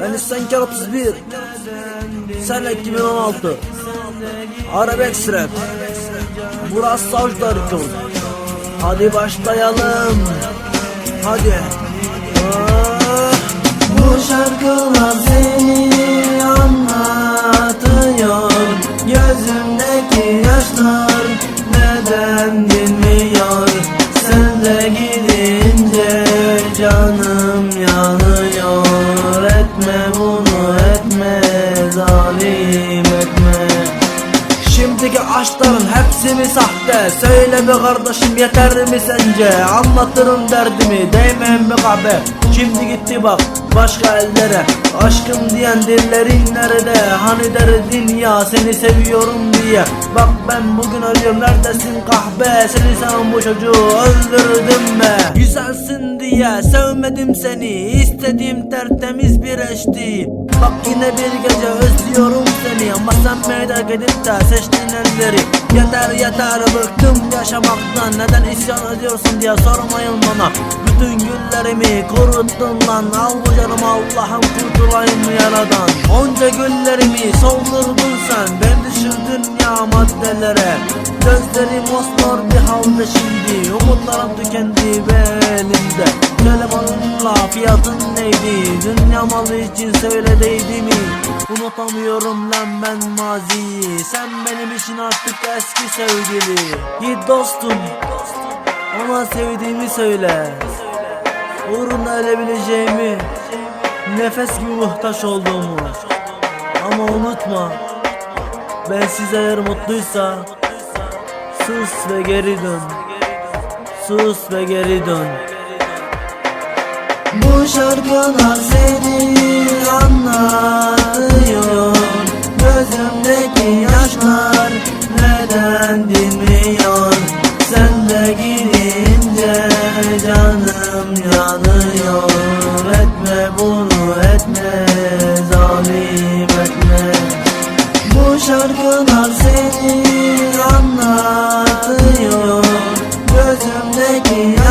Ben İsyankar 31 Sen 2016 Arabex Rap Burası Savcılar Yol Hadi başlayalım. Hadi. Ah, Bu şarkılar seni anlatıyor. Gözümdeki yaşlar neden dinmiyor? Sen de gidince canım yanıyor Etme bunu etme zalim etme. Şimdiki aşkların hepsi mi sahte? Söyle be kardeşim yeter mi sence? Anlatırım derdimi değmeyin be kahve Şimdi gitti bak başka ellere. Aşkım diyen dillerin nerede? Hani derdin ya seni seviyorum diye. Bak ben bugün arıyorum neredesin kahve Seni sen bu çocuğu öldürdüm be Diye sevmedim seni. İstediğim tertemiz bir eşti. Bak yine bir gece özlüyorum seni. Ama sen merak edip de seçtin elleri. Yeter yeter bıktım yaşamaktan. Neden isyan ediyorsun diye sormayın bana Bütün güllerimi kuruttun lan. Al bu canım Allah'ım kurtulayım bu yaradan. Onca güllerimi soldurdun sen. Ben düşürdün ya maddelere. Gözlerim mosmor bir halde şimdi. Umutlarım tükendi belimde. Telefonunla fiyatın neydi? Dünya malı için söyle değdi mi? Unutamıyorum lan ben maziyi. Sen benim için artık eski sevgili. Git dostum Ona sevdiğimi söyle Uğruna ölebileceğimi Nefes gibi muhtaç olduğumu. Ama unutma Ben size eğer mutluysa Sus ve geri dön. Sus ve geri dön. Bu şarkılar seni anlatıyor Gözümdeki yaşlar Bu şarkılar seni anlatıyor. Gözümdeki